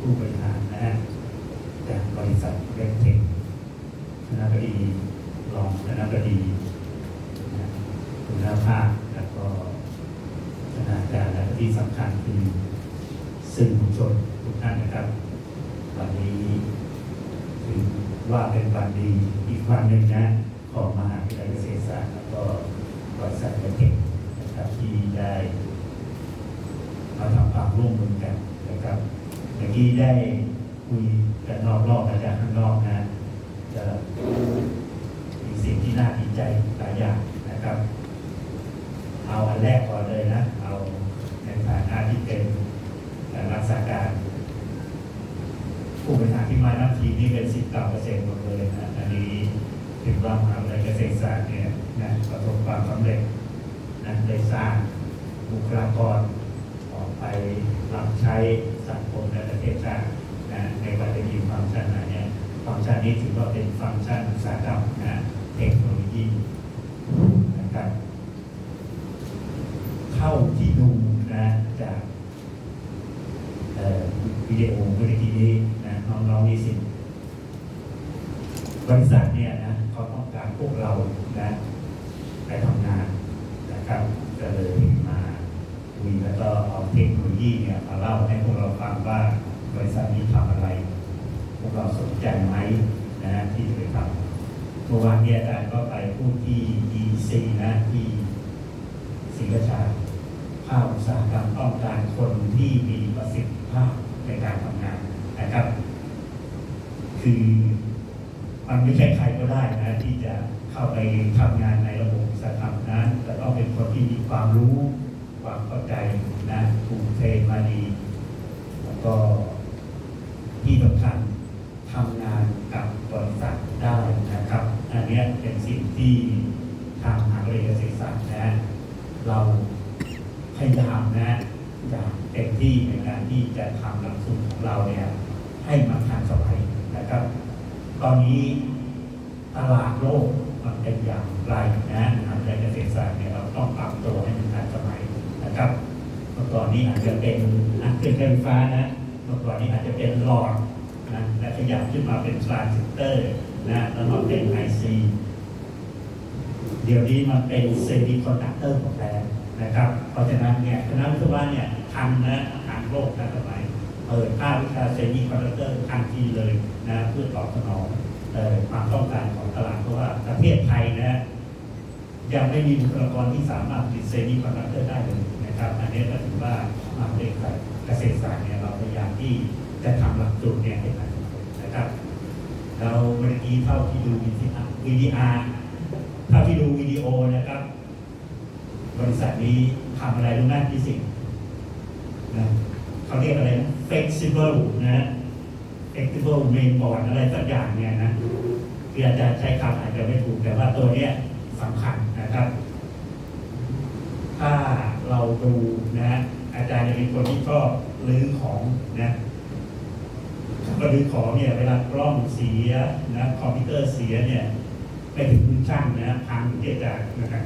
ผู้บริหารนะฮะจากบริษัทเรนเทคคณะบดีรองคณะบดีนะคุณภาพแล้วก็คณะอาจารย์และที่สำคัญคือสื่อมวลชนทุกท่านนะครับ วันนี้ถือว่าเป็นวันดีอีกวันหนึ่งนะของมหาวิทยาลัยเกษตรศาสตร์แล้วก็บริษัทเรนเทคนะครับที่ได้ มาทำความร่วมมือกันนะครับเมื่อกี้ได้คุยกันนอกรอบอาจารย์ข้างนอกนะจะมีสิ่งที่น่าดีใจหลายอย่างนะครับ เอาอันแรกก่อนเลยนะ เอาในฐานะที่เป็นรักษาการ ผู้บริหารที่มานับทีมนี่เป็นสิบเก้าเปอร์เซ็นต์หมดเลยนะ อันนี้ถือว่ามหาวิทยาลัยเกษตรศาสตร์เนะประสบความสำเร็จนะได้สร้างบุคลากรออกไปรับใช้สังคมและประเทศชาตินะในว่าจะมีฟังก์ชันไหนเนี่ยฟังก์ชันนี้ถือว่าเป็นฟังก์ชันอุตสาหกรรมนะเทคโนโลยีนะครับเท่าที่ดูนะจากวิดีโอเมื่อกี้นี้นะน้องๆนิสิตบริษัทเนี่ยนะเขาต้องการพวกเรานะไปทำงานนะครับก็เลยมา คุยแล้วก็เอาเทคโนโลยีเนี่ยมาเล่าให้พวกเราฟังว่าบริษัทนี้ทำอะไร พวกเราสนใจไหมนะที่จะไปทำเมื่อวานเนี่ยอาจารย์ก็ไปพูดที่ EC นะที่ศรีราชาภาคอุตสาหกรรมต้องการคน ที่มีประสิทธิภาพในการทำงานนะครับ คือมันไม่ใช่ใครก็ได้นะที่จะเข้าไปทำงานในระบบอุตสาหกรรมนั้นแต่ต้องเป็นคนที่มีความรู้ ความเข้าใจนะถูกเทรนมาดี แล้วก็ที่สำคัญทำงานกับบริษัทได้นะครับ อันเนี้ยเป็นสิ่งที่ทางมหาวิทยาลัยเกษตรศาสตร์นะ เราพยายามนะอย่างเต็มที่ในการที่จะทำหลักสูตรของเราเนี่ยให้มันทันสมัยนะครับ ตอนนี้ตลาดโลกมันเป็นอย่างไรนะมหาวิทยาลัยเกษตรศาสตร์เนี่ยเราต้องปรับตัวให้มันทันสมัย นะครับเมื่อก่อนนี้อาจจะเป็นอันเป็นไฟฟ้านะเมื่อก่อนนี้อาจจะเป็นหลอดนะและขยับขึ้นมาเป็นทรานซิสเตอร์นะแล้วมาเป็นไอซีเดี๋ยวนี้มันเป็นเซมิคอนดักเตอร์หมดแล้วนะครับ เพราะฉะนั้นเนี่ยคณะวิศวะเนี่ยทันนะทันโลกทันสมัยเปิดภาควิชาเซมิคอนดักเตอร์ทันทีเลยนะเพื่อตอบสนองความต้องการของตลาดเพราะว่าประเทศไทยนะ ยังไม่มีบุคลากรที่สามารถผลิตเซมิคอนดักเตอร์ได้เลยนะครับ อันนี้ก็ถือว่ามาวิทยาลัยเกษตรศาสตร์เนี่ยเราพยายามที่จะทำหลักสูตรเนี่ยให้ทันนะครับเราเมื่อกี้เท่าที่ดูวิดีอาร์วิดีอาร์เท่าที่ดูวิดีโอนะครับ บริษัทนี้ทำอะไรรู้ไหมพี่สิงห์นะเขาเรียกอะไรนะ flexible นะ flexible mainboard อะไรสักอย่างเนี่ยนะคืออาจารย์ใช้คำอาจจะไม่ถูกแต่ว่าตัวเนี้ย สำคัญนะครับ ถ้าเราดูนะ อาจารย์จะเป็นคนที่ชอบรื้อของนะก็รื้อของเนี่ยเวลากล้องเสียนะคอมพิวเตอร์เสียเนี่ยไปถึงมือช่างนะพังเจจางนะครับ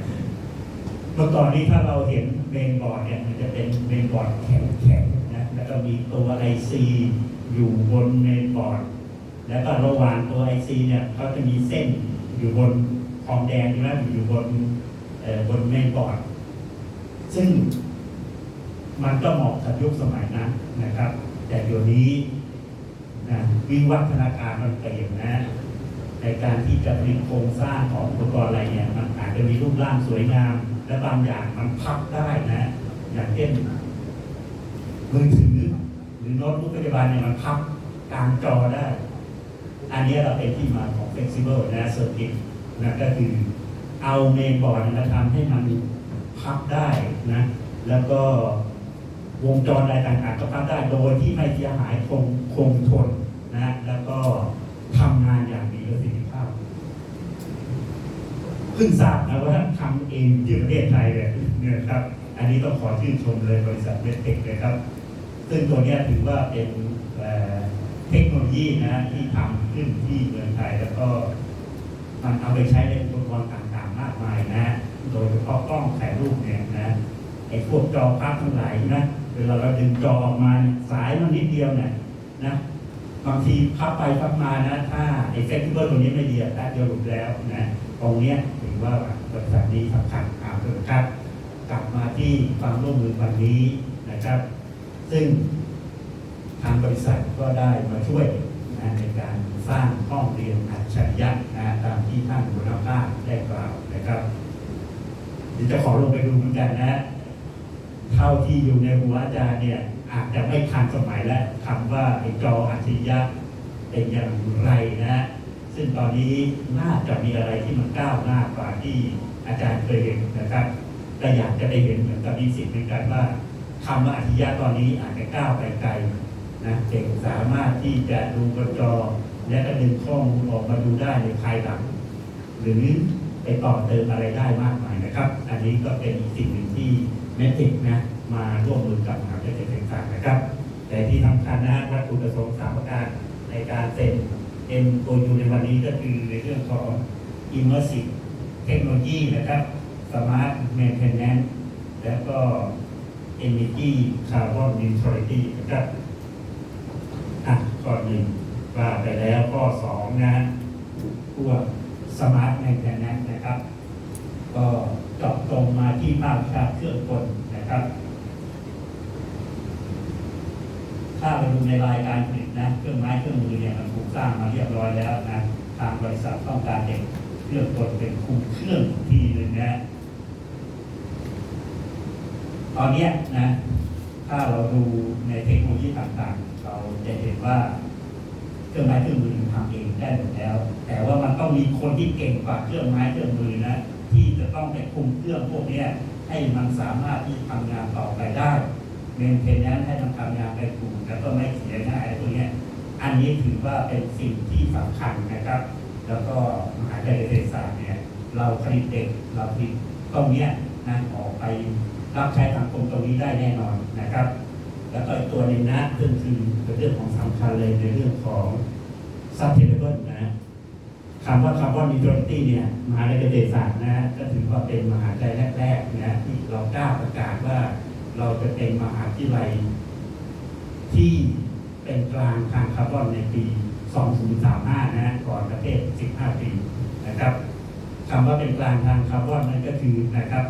เมื่อก่อนนี้ถ้าเราเห็นเมนบอร์ดเนี่ยมันจะเป็นเมนบอร์ดแข็งๆนะแล้วก็มีตัวไอซีอยู่บนเมนบอร์ดแล้วก็ระหว่างตัวไอซีเนี่ยเขาจะมีเส้นอยู่บน ทองแดงใช่ไหมอยู่บนบนเมนบอร์ดซึ่งมันก็เหมาะกับยุคสมัยนั้นนะครับ แต่เดี๋ยวนี้นะวิวัฒนาการมันเปลี่ยนนะ ในการที่จะผลิตโครงสร้างของอุปกรณ์อะไรเนี่ยมันอาจจะมีรูปร่างสวยงาม และบางอย่างมันพับได้นะ อย่างเช่นมือถือหรือโน้ตบุ๊กปัจจุบันเนี่ยมันพับกลางจอได้ อันนี้เราเป็นที่มาของ flexible นะ circuit นะก็คือเอาเมนบอร์ดมาทำให้มันพับได้นะ แล้วก็วงจรอะไรต่างๆ ก็พับได้โดยที่ไม่เสียหายคงคงทนนะแล้วก็ทำงานอย่างมีประสิทธิภาพเพิ่งทราบนะว่าท่านทำเองที่ประเทศไทยเลยเนี่ยครับ อันนี้ต้องขอชื่นชมเลยบริษัทเวทเทคเลยครับ ซึ่งตัวนี้ถือว่าเป็นเทคโนโลยีนะที่ทำขึ้นที่เมืองไทยแล้วก็ มันเอาไปใช้ในอุปกรณ์ต่างๆมากมายนะ โดยเฉพาะกล้องถ่ายรูปเนี่ยนะไอ้พวกจอภาพทั้งหลายนะเวลาเราดึงจอออกมาสายมันนิดเดียวเนี่ยนะบางทีพับไปพับมานะถ้าไอ้เฟสติวัลตรงนี้ไม่ดีอะแป๊บเดียวหลุดแล้วนะตรงเนี้ยถือว่าบริษัทนี้สำคัญอ่าเถอะครับ กลับมาที่ความร่วมมือวันนี้นะครับ ซึ่งทางบริษัทก็ได้มาช่วยนะในการ สร้างห้องเรียนอัจฉริยะนะตามที่ท่านหัวหน้าภาคได้กล่าวนะครับเดี๋ยวจะขอลงไปดูเหมือนกันนะเท่าที่อยู่ในหัวอาจารย์เนี่ยอาจจะไม่ทันสมัยแล้วคำว่าไอ้จออัจฉริยะเป็นอย่างไรนะ ซึ่งตอนนี้น่าจะมีอะไรที่มันก้าวหน้ากว่าที่อาจารย์เคยเห็นนะครับแต่อยากจะได้เห็นเหมือนกับนิสิตเหมือนกันว่าคำว่าอัจฉริยะตอนนี้อาจจะก้าวไปไกล นะเด็กสามารถที่จะดูบนจอ และก็ดึงข้อมูลออกมาดูได้ในภายหลัง หรือไปต่อเติมอะไรได้มากมายนะครับ อันนี้ก็เป็นอีกสิ่งหนึ่งที่เมติกนะมาร่วมมือกับมหาวิทยาลัยเทคนิคนะครับ แต่ที่สำคัญนะวัตถุประสงค์สามประการในการเซ็น MOU ในวันนี้ก็คือในเรื่องของ Immersive Technology นะครับ Smart Maintenance แล้วก็ Energy Carbon Neutrality นะครับ อะข้อหนึ่งว่าไปแล้วข้อสองนะพวกสมาร์ทแมนเทนแนนนะครับ ก็เจาะตรงมาที่ภาควิชาเครื่องกลนะครับ ถ้าไปดูในรายการผลิตนะ เครื่องไม้เครื่องมือเนี่ยมันถูกสร้างมาเรียบร้อยแล้วนะทางบริษัทต้องการเด็กเครื่องกลเป็นคุมเครื่องทีหนึ่งนะตอนนี้นะ ถ้าเราดูในเทคโนโลยีต่างๆ เราจะเห็นว่าเครื่องไม้เครื่องมือทำเองได้หมดแล้ว แต่ว่ามันต้องมีคนที่เก่งกว่าเครื่องไม้เครื่องมือนะที่จะต้องไปคุมเครื่องพวกนี้ให้มันสามารถที่ทำงานต่อไปได้เมนเทนแนนให้มันทำงานไปถูกแล้วก็ไม่เสียง่ายอะไรพวนี้อันนี้ถือว่าเป็นสิ่งที่สำคัญนะครับ แล้วก็มหาวิทยาลัยเกษตรศาสตร์เนี่ยเราผลิตเด็กเราผลิตตรงเนี้ยนะออกไปรับใช้สังคมตรงนี้ได้แน่นอนนะครับ แล้วก็อีกตัวหนึ่งนะซึ่งคือเป็นเรื่องของสำคัญเลยในเรื่องของ sustainable นะคำว่า carbon neutrality เนี่ยมหาวิทยาลัยเกษตรศาสตร์นะก็ถือว่าเป็นมหาวิทยาลัยแรกๆนะที่เรากล้าประกาศว่าเราจะเป็นมหาวิทยาลัยที่เป็นกลางทางคาร์บอนในปี 2035 นะก่อนประเทศ 15 ปีนะครับคำว่าเป็นกลางทางคาร์บอนนั่นก็คือนะครับ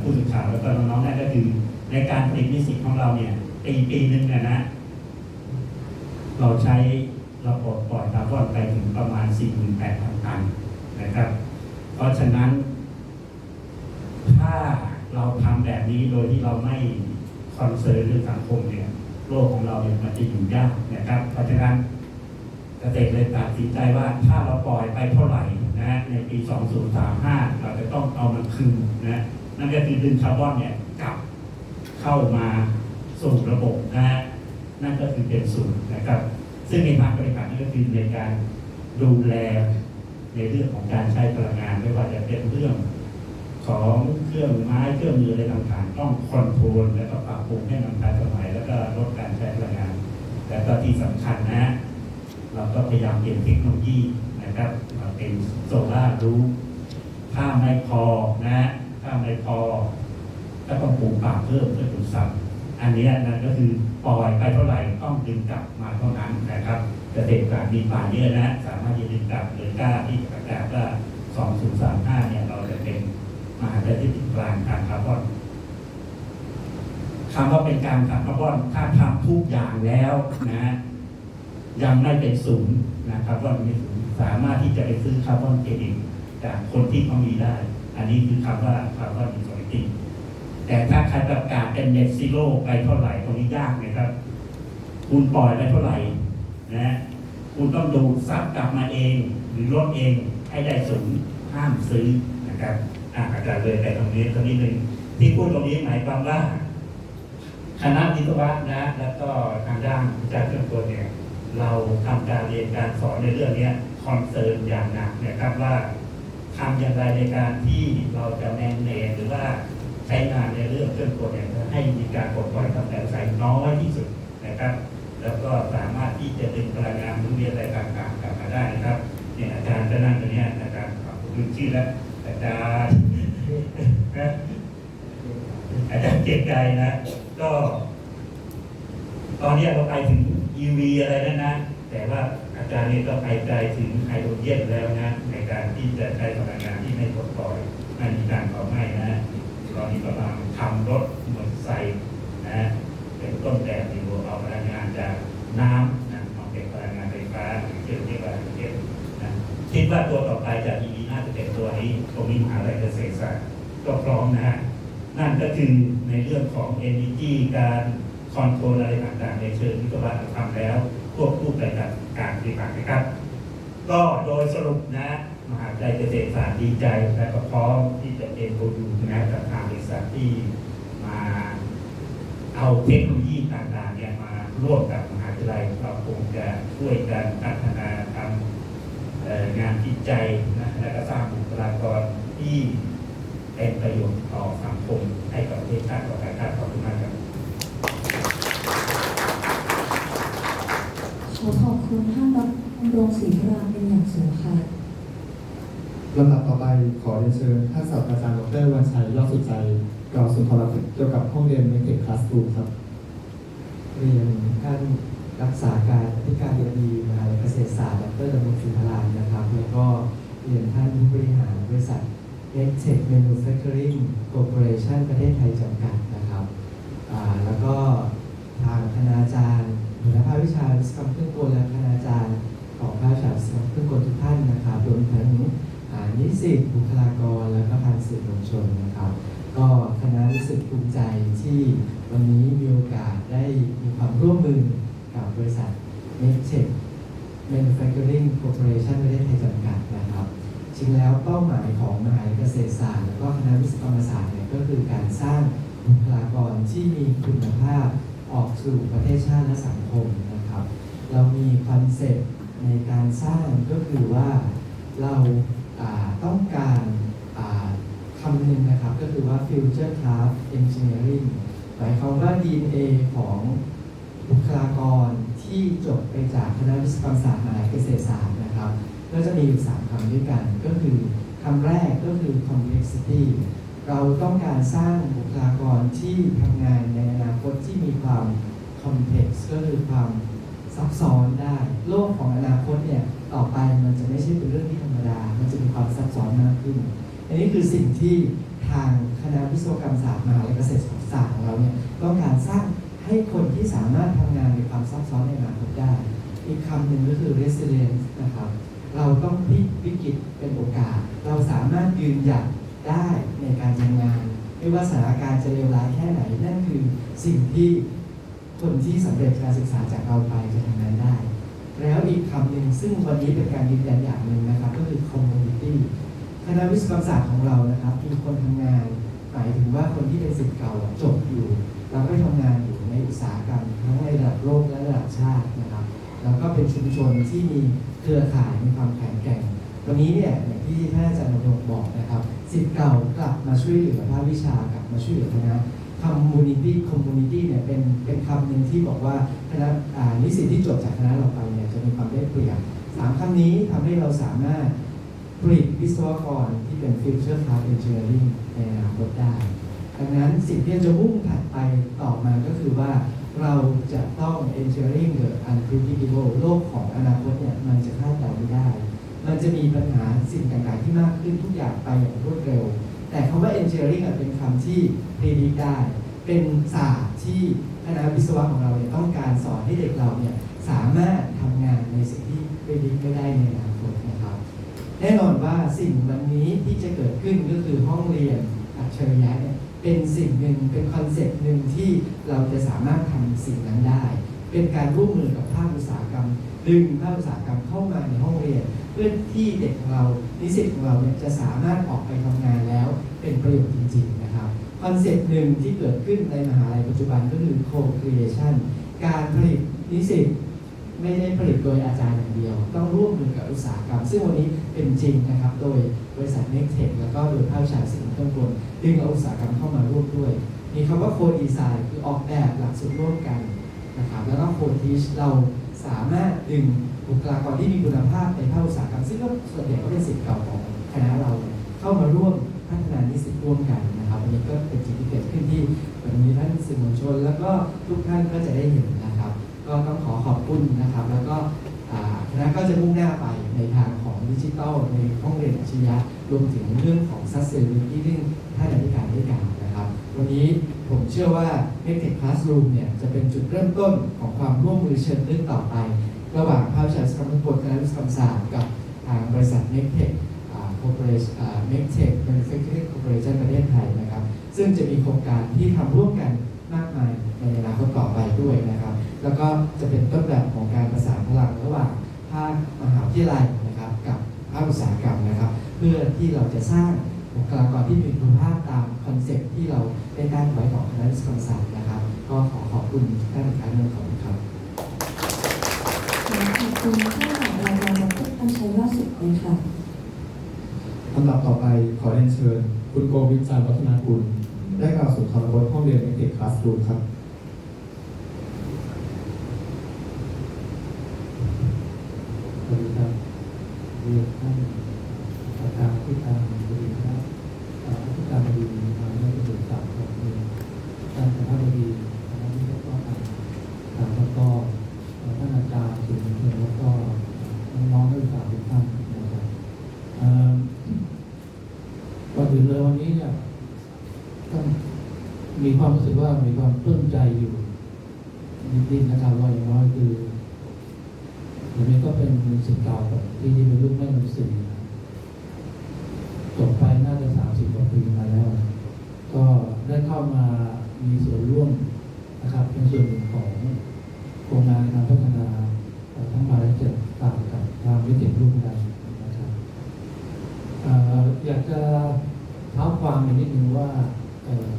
ผู้สื่อข่าวแล้วก็น้องๆนั่นก็คือ ในการผลิตนิสิตของเราเนี่ยปีปีหนึ่งเนยนะ เราใช้ระบบปล่อยคาร์บอนไปถึงประมาณ 48,000 ตันนะครับ เพราะฉะนั้น ถ้าเราทำแบบนี้โดยที่เราไม่คอนเซิร์นเรื่องสังคมเนี่ยโลกของเราเนี่ยมันจะอยู่ยากนะครับ เพราะฉะนั้นเกษตรเลยตัดสินใจว่าถ้าเราปล่อยไปเท่าไหร่นะในปี 2035 เราจะต้องเอามันคืนนะนั่นก็คือดึงคาร์บอนเนี่ยกลับ เข้ามาสู่ระบบนะฮะนั่นก็คือเป็นศูนย์นะครับ ซึ่งในทางปฏิบัตินี่ก็คือในการดูแลในเรื่องของการใช้พลังงานไม่ว่าจะเป็นเรื่องของเครื่องไม้เครื่องมืออะไรต่างๆ ต้องคอนโทรลแล้วก็ปรับปรุงให้มันทันสมัยแล้วก็ลดการใช้พลังงาน แล้วก็ที่สำคัญนะ เราก็พยายามเปลี่ยนเทคโนโลยีนะครับมาเป็นโซล่าร์รูฟถ้าไม่พอนะ ถ้าไม่พอ ก็ต้องปลูกป่าเพิ่มเพื่อดูดซับอันนี้ยนก็คือปล่อยไปเท่าไหร่ต้องดึงกลับมาเท่านั้นนะครับเกษตรกรมีป่าเยอะนะ สามารถจะดึงกลับหรือกล้าที่ประกาศว่า2035เนี่ยเราจะเป็นมหาวิทยาลัยที่ติดกลางทางคาร์บอนคำว่าเป็นการทางคาร์บอนถ้าทำทุกอย่างแล้วนะยังไม่เป็นศูนย์นะคารับว่าไม่ศูนย์สามารถที่จะไปซื้อคาร์บอนเครดิตจากคนที่เขามีได้ อันนี้คือคำว่าคาร์บอนอินสติ แต่ถ้าใครประกาศเป็นเน็ตซีโร่ไปเท่าไหร่ตรงนี้ยากนะครับ คุณปล่อยไปเท่าไหร่นะคุณต้องดูซับกลับมาเอง หรือลดเองให้ได้ศูนย์ห้ามซื้อนะครับอะอาจารย์เลยแต่ตรงนี้ตรงนี้หนึ่งที่พูดตรงนี้หมายความว่าคณะวิศวะนะ แล้วก็ทางด้านวิชาเครื่องกลเนี่ย เราทำการเรียนการสอนในเรื่องเนี้คอนเซิร์นอย่างหนักนะครับว่าทำอย่างไรในการที่เราจะแมนเนจหรือว่า ใช้งานในเรื่องเครื่องกดเนี่ยให้มีการปลดปล่อยคาร์บอนไดออกไซด์น้อยที่สุดนะครับ แล้วก็สามารถที่จะดึงพลังงานหมุนเวียนอะไรต่างๆกลับมาได้นะครับเนี่ยอาจารย์ก็นั่งตรงนี้อาจารย์ขอบคุณชื่อแล้วอาจารย์นะอาจารย์เกียรติไกรนะ ก็ ตอนนี้เราไปถึง EV อะไรแล้วนะแต่ว่าอาจารย์นี่ก็ไปไกลถึงไฮโดรเจนแล้วนะในการที่จะใช้พลังงานที่ไม่ปลดปล่อยไม่มีการ ตอนนี้กำลังทำรถมอเตอร์ไซค์นะเป็นต้นแบบที่รวเอาพลังงานจากน้ำนะมาเป็นพลังงานไฟฟ้าหรือเชื่อมเรียกว่าเรียกนะคิดว่าตัวต่อไปจาก EV น่าจะเป็นตัวนี้ตรงนี้มหาลัยเกษตรศาสตร์ก็พร้อมนะฮะนั่นก็คือในเรื่องของ energy การคอนโทรลอะไรต่างๆ ในเชิงวิศวกรรมแล้วควบคู่ไปกับการปฏิบัตินะครับ ก็โดยสรุปนะ มหาวิทยาลัยเกษตรศาสตร์ดีใจและก็พร้อมที่จะเอ็นโดูนะกับทางบ ริษัทที่มาเอาเทคโนโลยีต่างๆเนี่ยมาร่วมกับมหาวิทยาลัยเราคงจะช่วยกันพัฒนาทำงานวิจัยนะและก็สร้างบุคลากรที่เป็นประโยชน์ต่อสังคมให้กับประเทศชาติต่อไปครับขอบคุณมากครับ ขอขอบคุณท่านดำรงศรีพรามเป็นอย่างสูงค่ะ ลำดับต่อไปขอเรีย นเชิญท่านศาสตราจารย์ดรวันชัยยอดสุดใจกล่าวสุนทรพจน์เกี่ยวกับห้องเรียนในเขตคลาสรูมครับ เรียนท่านรักษาการอธิการบดีมหาวิทยาลัยเกษตรศาสตร์ดรดำรงศรีพลานนะครับ แล้วก็เรียนท่านผู้บริหารบริษัท n e t e c h Manufacturing Corporation ประเทศไทยจำกัด นิสิตบุคลากรและก็ทางสื่อมวลชนนะครับ ก็คณะรู้สึกภูมิใจที่วันนี้มีโอกาสได้มีความร่วมมือกับบริษัท m e t e c h Manufacturing Corporation ประเทศไทยจำกัดนะครับจริงแล้วเป้าหมายของมหาวิทยาลัยเกษตรศาสตร์และก็คณะวิศวกรรมศาสตร์เนี่ยก็คือการสร้างบุคลากรที่มีคุณภาพออกสู่ประเทศชาติและสังคมนะครับ เรามีคอนเซ็ปต์ในการสร้างก็คือว่าเราอ่า ต้องการคำหนึ่งนะครับ ก็คือว่า future craft engineering หมายความว่า DNA ของบุคลากรที่จบไปจากคณะวิศวกรรมศาสตร์มหาวิทยาลัยเกษตรศาสตร์นะครับ ก็จะมีอยู่ 3คำด้วยกัน ก็คือคำแรกก็คือ complexity เราต้องการสร้างบุคลากรที่ทำงานในอนาคตที่มีความ complex ก็คือความซับซ้อนได้ โลกของอนาคตเนี่ย ต่อไปมันจะไม่ใช่เป็นเรื่องที่ธรรมดา มันจะมีความซับซ้อนมากขึ้น อันนี้คือสิ่งที่ทางคณะวิศวกรรมศาสตร์มหาวิทยาลัยเกษตรศาสตร์ของเราเนี่ยต้องการสร้างให้คนที่สามารถทำงานในความซับซ้อนในอนาคตได้ อีกคำหนึ่งก็คือ resilience นะครับ เราต้องพลิกวิกฤตเป็นโอกาส เราสามารถยืนหยัดได้ในการทำงาน ไม่ว่าสถานการณ์จะเลวร้ายแค่ไหน นั่นคือสิ่งที่คนที่สำเร็จการศึกษาจากเราไปจะทำงานได้ แล้วอีกคำหนึ่งซึ่งวันนี้เป็นการยืนยันอย่างหนึ่งนะครับ ก็คือ community คณะวิศวกรรมศาสตร์ของเรานะครับ มีคนทำงานหมายถึงว่าคนที่เป็นศิษย์เก่าจบอยู่แล้วก็ทำงานอยู่ในอุตสาหกรรมทั้งในระดับโลกและระดับชาตินะครับ แล้วก็เป็นชุมชนที่มีเครือข่ายมีความแข็งแกร่งวันนี้เนี่ยอย่างที่ท่านอาจารย์นรงบอกนะครับศิษย์เก่ากลับมาช่วยเหลือภาควิชากลับมาช่วยเหลือคณะ community community เนี่ยเป็นเป็นคำหนึ่งที่บอกว่าคณะนิสิตที่จบจากคณะเราไปเนี่ยจะมีความได้เปรียบสามคำนี้ทำให้เราสามารถผลิตวิศวกรที่เป็น future class engineering ในอนาคตได้ดังนั้นสิ่งที่จะมุ่งถัดไปต่อมาก็คือว่าเราจะต้อง engineering the unpredictable โลกของอนาคตเนี่ยมันจะคาดเดาไม่ได้ มันจะมีปัญหาสิ่งต่างๆที่มากขึ้นทุกอย่างไปอย่างรวดเร็ว แต่คำว่า engineering เป็นคำที่ predict ได้ เป็นศาสตร์ที่คณะวิศวะของเราเนี่ยต้องการสอนให้เด็กเราเนี่ยสามารถทำงานในสิ่งที่ predict ไม่ได้ในอนาคตนะครับ แน่นอนว่าสิ่งวันนี้ที่จะเกิดขึ้นก็คือห้องเรียนอัจฉริยะเนี่ยเป็นสิ่งหนึ่งเป็นคอนเซ็ปต์หนึ่งที่เราจะสามารถทำสิ่งนั้นได้ เป็นการร่วมมือกับภาคอุตสาหกรรม ดึงภาคอุตสาหกรรมเข้ามาในห้องเรียน เพื่อที่เด็กของเรานิสิตของเราเนี่ยจะสามารถออกไปทำงานแล้วเป็นประโยชน์จริง ๆ นะครับคอนเซ็ปต์หนึ่งที่เกิดขึ้นในมหาลัยปัจจุบันก็คือ co-creation การผลิตนิสิตไม่ได้ผลิตโดยอาจารย์อย่างเดียว ต้องร่วมมือกับอุตสาหกรรม ซึ่งวันนี้เป็นจริงนะครับ โดยบริษัท n e x t e c h แล้วก็โดยภาคชาสิ่งเครื่องกลดึงเอาอุตสาหกรรมเข้ามาร่วมด้วย มีคำว่าโคดีไซน์คือออกแบบหลักสูตรร่วมกันนะครับแล้วก็โคทีชเรา สามารถดึงบุคลากรที่มีคุณภาพในภาคอุตสาหกรรมซึ่งก็ส่วนใหญ่ก็เป็นสิทธิ์เก่าของคณะเราเข้ามาร่วมพัฒนานิสิตร่วมกันนะครับวันนี้ก็เป็นสิ่งที่เกิดขึ้นที่วันนี้ท่านสื่อมวลชน แล้วก็ทุกท่านก็จะได้เห็นนะครับ ก็ต้องขอขอบคุณนะครับ แล้วก็คณะก็จะมุ่งหน้าไปในทางของดิจิทัลในห้องเรียนอาชีวะรวมถึงเรื่องของ sustainability ที่ท่านอธิการได้กล่าวนะครับ วันนี้ ผมเชื่อว่า m e t e c Classroom เนี่ยจะเป็นจุดเริ่มต้นของความร่วมมือเชิงลึกต่อไป ระหว่างภาควิชาสถาบันบทคณะวิศวกรรมศาสตร์กับทางบริษัท m e t e c Corporation m e t e c Manufacturing Corporation ประเทศไทยนะครับ ซึ่งจะมีโครงการที่ทำร่วมกันมากมายในอนาคตต่อไปด้วยนะครับ แล้วก็จะเป็นต้นแบบของการประสานพลังระหว่างภาคมหาวิทยาลัยนะครับกับภาคอุตสาหกรรมนะครับ เพื่อที่เราจะสร้าง บุคลากรที่มีคุณภาพตามคอนเซ็ปต์ที่เราได้ตั้งไว้ของคณะวิศวกรรมศาสตร์นะครับ ก็ขอขอบคุณท่านอีกครั้งหนึงขอบคุณครับขอขอบคุณท่านรองรองดรอัญชัยรอดสุขเลยค่ะลำดับต่อไปขอเรียนเชิญ คุณโกวิทจารย์วัฒนากุลได้กล่าวสุนทรพจน์ห้องเรียนในเขตคลาสรูมครับสวัสดีครับเรียนท่านอาจารย์ที่ตามบดีครับอ่าที่ตามบดีมาเมื่อเป็นสามของเรียนท่านคณะบดีคณะวิศวกรรมศาสตร์แล้วก็เอ่อท่านอาจารย์สื่อมวลชนแล้วก็น้องๆนักศึกษาทุกท่านนะครับเอ่อ ก่อนอื่นเลยวันนี้เนี่ยต้องมีความรู้สึกว่ามีความปลื้มใจอยู่นิดๆนะครับว่าอย่างน้อยคือผมเองก็เป็นสิทธิ์เก่าของที่ที่เป็นลูกแม่หนังสือนะจบไปน่าจะสามสิบกว่าปีมาแล้ว ก็ได้เข้ามามีส่วนร่วมนะครับ เป็นส่วนหนึ่งของโครงงานการพัฒนาทั้งมาและเจ็ดต่างกับทางวิจิตรร่วมกันนะครับออยากจะ ท้าความไปนิดนึงว่าเอ่อ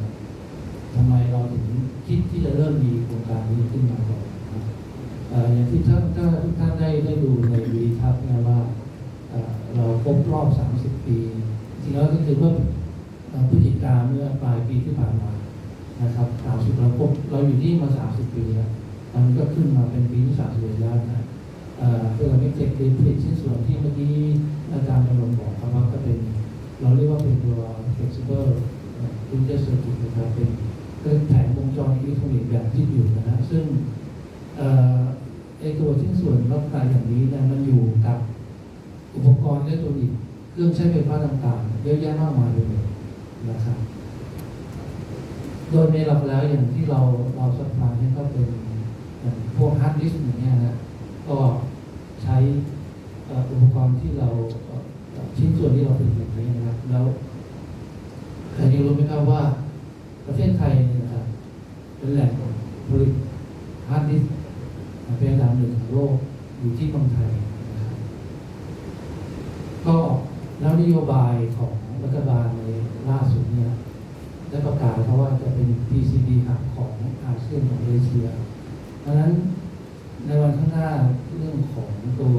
ทำไมเราถึงคิดที่จะเริ่มมีโครงการนี้ขึ้นมาก่อนนะครับอย่างที่ท่านถ้าทุกท่านได้ได้ดูในวีทัศน์นะว่าเราครบรอบ 30 ปีจริงๆแล้วก็คือเมื่อพฤศจิกาเมื่อปลายปีที่ผ่านมานะครับ30เราครบเราอยู่ที่มา 30 ปีแล้วตอนก็ขึ้นมาเป็นปีที่31แล้วนะเออเพื่อไม่เจ็บผลิตชิ้นส่วนที่เมื่อกี้อาจารย์ดำรงบอกครับว่าก็เป็น เราเรียกว่าเป็นตัว flexible printed circuit นะครับเป็นเป็นแผงวงจรอิเล็กทรอนิกส์แบบที่อยู่นะฮะซึ่งเอ่อไอตัวชิ้นส่วนลักษณะอย่างนี้เนี่ยมันอยู่กับอุปกรณ์อิเล็กทรอนิกส์เครื่องใช้ไฟฟ้าต่างๆ เยอะแยะมากมายเลยนะครับ โดยในหลักแล้วอย่างที่เราเราสัพพลายเนี่ยก็เป็นพวกฮาร์ดดิสก์อย่างเงี้ยนะก็ใช้อุปกรณ์ที่เราชิ้นส่วนที่เราผลิตอย่างนี้นะครับแล้ว รู้ไหมครับว่าประเทศไทยเนี่ยนะครับเป็นแหล่งผลิตฮาร์ดดิสก์เป็นอันดับหนึ่งของโลกอยู่ที่เมืองไทยนะครับก็แล้วนโยบายของรัฐบาลในล่าสุดเนี่ยได้ประกาศเพราะว่าจะเป็น PCB หับของอาเซียนของเอเชียดังนั้นในวันข้างหน้าเรื่องของตัว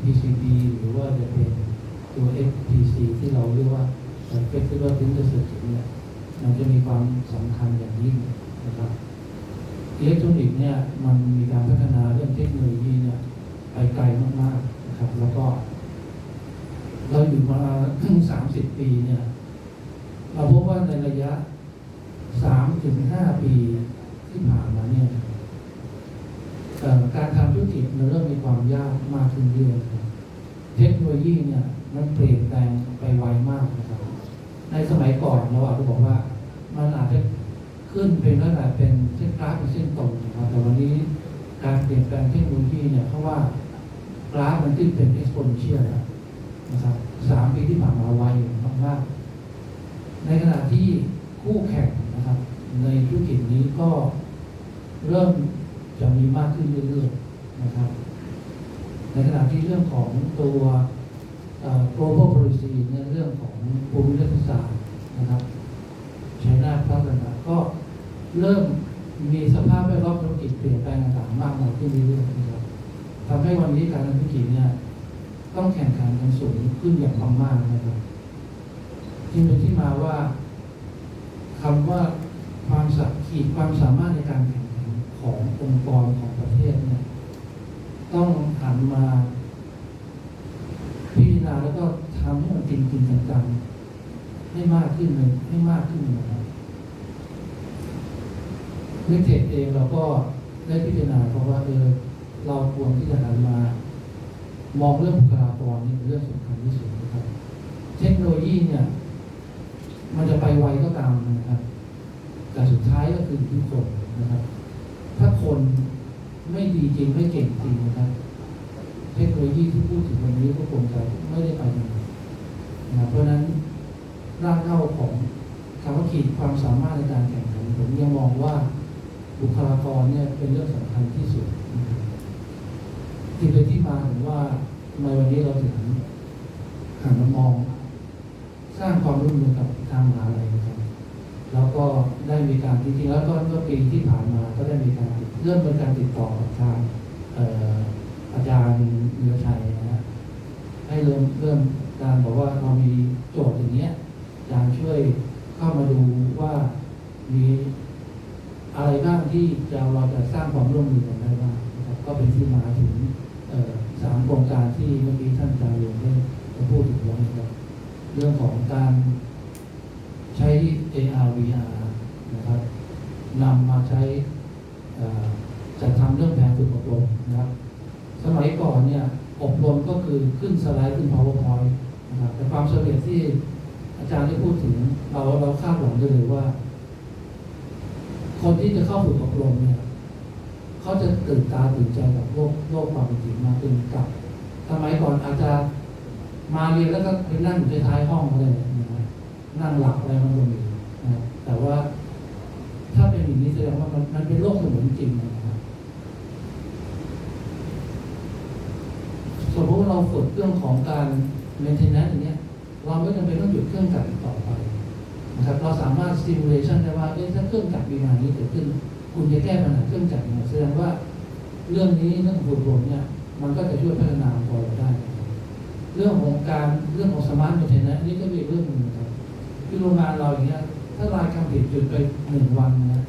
PCB หรือว่าจะเป็นตัว FPC ที่เราเรียกว่า Flexible Printed Circuit เนี่ยมันจะมีความสำคัญอย่างยิ่งนะครับอิเล็กทรอนิกส์เนี่ยมันมีการพัฒนาเรื่องเทคโนโลยีเนี่ยไปไกลมากๆนะครับ แล้วก็ เราอยู่มาสามสิบปีเนี่ย เราพบว่าในระยะสามถึงห้าปีที่ผ่านมาเนี่ยการทำธุรกิจมันเริ่มมีความยากมากขึ้นเรื่อยๆเทคโนโลยีเนี่ยมันเปลี่ยนแปลงไปไวมากนะครับ ในสมัยก่อนเราอาจจะบอกว่ามันอาจจะขึ้นเป็นลักษณะเป็นเส้นกราฟเป็นเส้นตรงนะครับแต่วันนี้การเปลี่ยนแปลงเทคโนโลยีเนี่ยเพราะว่ากราฟมันขึ้นเป็น exponential แล้วนะครับสามปีที่ผ่านมาไวมากๆในขณะที่คู่แข่งนะครับ ในธุรกิจนี้ก็เริ่มจะมีมากขึ้นเรื่อยๆนะครับ ในขณะที่เรื่องของตัว global policy ในเรื่องของภูมิรัฐศาสตร์นะครับใชัยนาทพัฒนาก็เริ่มมีสภาพแวดล้อมธุรกิจเปลี่ยนแปลงต่างๆมากมายขึ้นเรื่อยๆนะครับทำให้วันนี้การทำธุรกิจเนี่ยต้องแข่งขันกันสูงขึ้นอย่างมากๆนะครับจึงเป็นที่มาว่าคำว่าความสักขีดความสามารถในการแข่งขันขององค์กรของประเทศเนี่ยต้องหันมา พิจารณาแล้วก็ทำให้มันจริงจริงจังๆให้มากขึ้นเลยให้มากขึ้นนะครับในเทคเองเราก็ได้พิจารณาเพราะว่าเออเราควรที่จะหันมา มองเรื่องบุคลากรนี่เป็นเรื่องสำคัญที่สุดนะครับ เทคโนโลยีเนี่ย มันจะไปไวก็ตามนะครับ แต่สุดท้ายก็คือที่คนนะครับ ถ้าคนไม่ดีจริงไม่เก่งจริงนะครับ เทคโนโลยีที่พูดถึงวันนี้ก็คงจะไม่ได้ไปไหนนะเพราะฉะนั้นรากเหง้าของคำว่าขีดความสามารถในการแข่งขันผมยังมองว่าบุคลากรเนี่ยเป็นเรื่องสำคัญที่สุดที่เป็นที่มาถึงว่าทำไมวันนี้เราถึงหันมามอง สร้างความร่วมมือกับทางมหาลัยนะครับแล้วก็ได้มีการจริงๆแล้วก็เมื่อปีที่ผ่านมาก็ได้มีการเริ่มเป็นการติดต่อกับทางเอ่อ จารย์เนือชัยนะฮะให้เริ่มเริ่มการบอกว่าเรามีโจทย์อย่างเงี้ยอาจารย์ช่วยเข้ามาดูว่ามีอะไรบ้างที่จะเราจะสร้างความร่วมมือกันได้บ้างนะครับก็เป็นที่มาถึงสามโครงการที่เมื่อกี้ท่านอาจารย์เรียนได้พูดถึงแล้นะครับเรื่องของการใช้ AR VR นะครับนำมาใช้จัดทำเรื่องแผนฝึกอบรมนะครับ สมัยก่อนเนี่ยอบรมก็คือขึ้นสไลด์ขึ้น PowerPoint นะครับแต่ความสำเร็จที่อาจารย์ได้พูดถึง เราเราคาดหวังได้เลยว่า คนที่จะเข้าฝึกอบรมเนี่ยเขาจะตื่นตาตื่นใจกับโลกโลกความเป็นจริงมากขึ้นกับสมัยก่อนอาจจะมาเรียนแล้วก็ไปนั่งอยู่ท้ายห้องเลยนะนั่งหลับอะไรมันก็มีนะแต่ว่า ถ้าเป็นอย่างนี้แสดงว่ามันมันเป็นโลกเสมือนจริงนะครับ สมมติว่าเราฝึกเรื่องของการ maintenance อย่างเงี้ยเราไม่จำเป็นต้องหยุดเครื่องจักรต่อไปนะครับเราสามารถ simulation ได้ว่าเอ๊ะถ้าเครื่องจักรมีปัญหานี้เกิดขึ้น คุณจะแก้ปัญหาเครื่องจักรยังไงแสดงว่าเรื่องนี้เรื่องของอบรมเนี่ยมันก็จะช่วยพัฒนาองค์กรเราได้ เรื่องของการเรื่องของสมาร์ทเมนเทนนะอันนี้ก็มีเรื่องหนึ่งครับคือโรงงานเราอย่างเงี้ยถ้ารายการผลิตหยุดไปหนึ่งวันนะ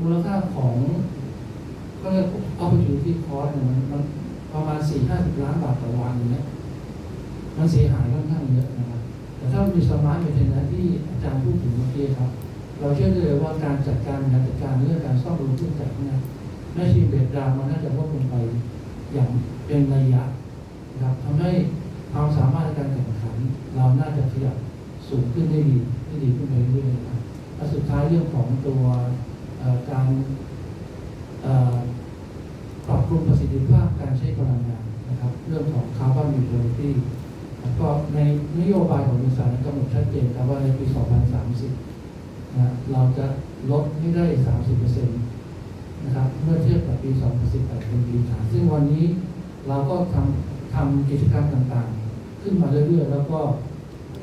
มูลค่าของก็เรียก opportunity cost เนี่ยมัน ประมาณสี่ห้าสิบล้านบาทต่อวันอย่างเงี้ยมันเสียหายค่อนข้างเยอะนะครับ แต่ถ้ามีสมาร์ทเมนเทนนะที่อาจารย์พูดถึงเมื่อกี้ครับ เราเชื่อได้เลยว่าการจัดการการจัดการเรื่องการซ่อมบำรุงเครื่องจักรเนี่ยแม่ชีเบรดดามันน่าจะลดลงไปอย่างเป็นระยะนะครับทำให้ความสามารถในการแข่งขัน เราน่าจะขยับสูงขึ้นได้ดีได้ดีขึ้นไปเรื่อยๆนะครับและสุดท้ายเรื่องของตัวการ ปรับปรุงประสิทธิภาพการใช้พลังงานนะครับ เรื่องของ carbon neutrality แล้วก็ในนโยบายของบริษัทกำหนดชัดเจนครับว่าในปี 2030นะเราจะลดให้ได้ 30%นะครับเมื่อเทียบกับปี 2018 เป็นปีฐานซึ่งวันนี้เราก็ทำทำกิจกรรมต่างๆ ขึ้นมาเรื่อยๆ แล้วก็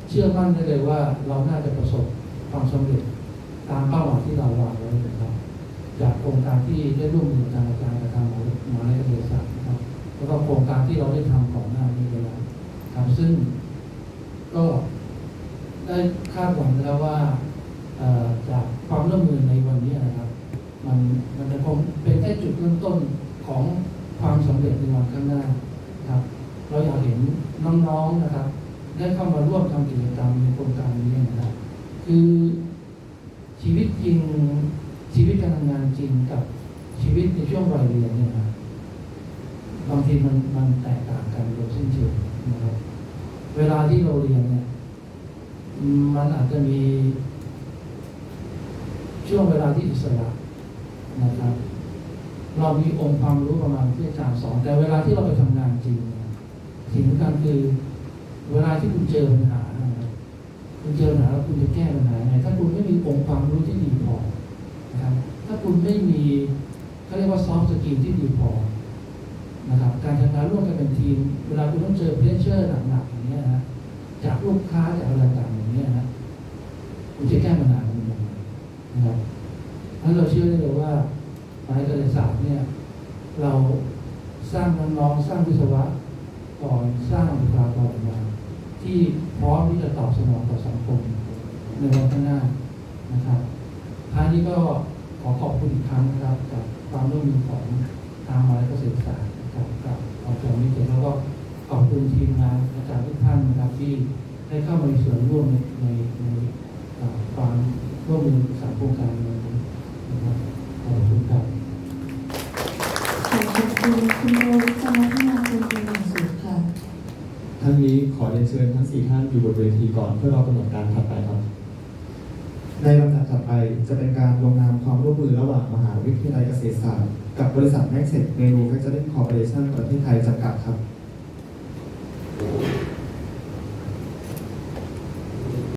เชื่อมั่นได้เลยว่าเราน่าจะประสบความสำเร็จตามเป้าหมายที่เราวางไว้นะครับจากโครงการที่ได้ร่วมมือกับทางอาจารย์กับทาง หมอหมอในบริษัทนะครับ แล้วก็โครงการที่เราได้ทำก่อนหน้านี้ไปแล้วครับซึ่งก็ได้คาดหวังแล้วว่าจากความร่วมมือในวันนี้นะครับ มันมันจะคงเป็นแค่จุดเริ่มต้นของความสำเร็จในวันข้างหน้าครับ เราอยากเห็นน้องๆนะครับ ได้เข้ามาร่วมทำกิจกรรมในโครงการนี้นะครับ คือชีวิตจริงชีวิตการทำงานจริงกับชีวิตในช่วงวัยเรียนเนี่ยนะบ บางทีมันมันแตกต่างกันโดยสิ้นเชิงนะครับเวลาที่เราเรียนเนี่ยมันอาจจะมีช่วงเวลาที่อิสระนะครับ เรามีองค์ความรู้ประมาณที่อาจารย์สอนแต่เวลาที่เราไปทำงานจริงสิ่งสำคัญคือเวลาที่คุณเจอปัญหานะไรคุณเจอปัญหาแล้วคุณจะแก้ปัญหาไงถ้าคุณไม่มีองค์ความรู้ที่ดีพอนะครับ ถ้าคุณไม่มีเขาเรียกว่าซอฟต์สกิลที่ดีพอ นะครับการทำงานร่วมกันเป็นทีม เวลาคุณต้องเจอเพรสเชอร์หนักๆอย่างเงี้ยนะจากลูกค้าจากอะไรต่างๆอย่างเงี้ยนะคุณจะแก้ปัญหามันยังไงนะครับถ้าเราเชื่อได้เลยว่าไม้กระดาษศาสตร์เนี่ย เราสร้างน้องๆสร้างวิศวะก่อนสร้างบุคลากรมาที่พร้อมที่จะตอบสนองต่อสังคมในวันข้างหน้านะครับท้ายนี้ก็ขอขอบคุณอีกครั้งนะครับกับความร่วมมือของทางมหาวิทยาลัยเกษตรศาสตร์ นะครับกับอจมิเตแล้วก็ขอบคุณทีมงานอาจารย์ทุกท่านนะครับที่ได้เข้ามามีส่วนร่วมในในในความร่วมมือสามโครงการนี้นะครับขอบคุณครับขอบคุณคุณโรจน์จันทนาคุณเป็นอย่างสูงค่ะท่านนี้ขอเรียนเชิญทั้งสี่ท่านอยู่บนเวทีก่อนเพื่อรอกำหนดการถัดไปครับในลำดับถัดไปจะเป็นการลงนามความร่วมมือระหว่างมหาวิทยาลัยเกษตรศาสตร์ กับบริษัทแม็กเซ็ตเมนูแฟคเจอริ่งคอร์ปอเรชั่นประเทศไทยจำกัดครับ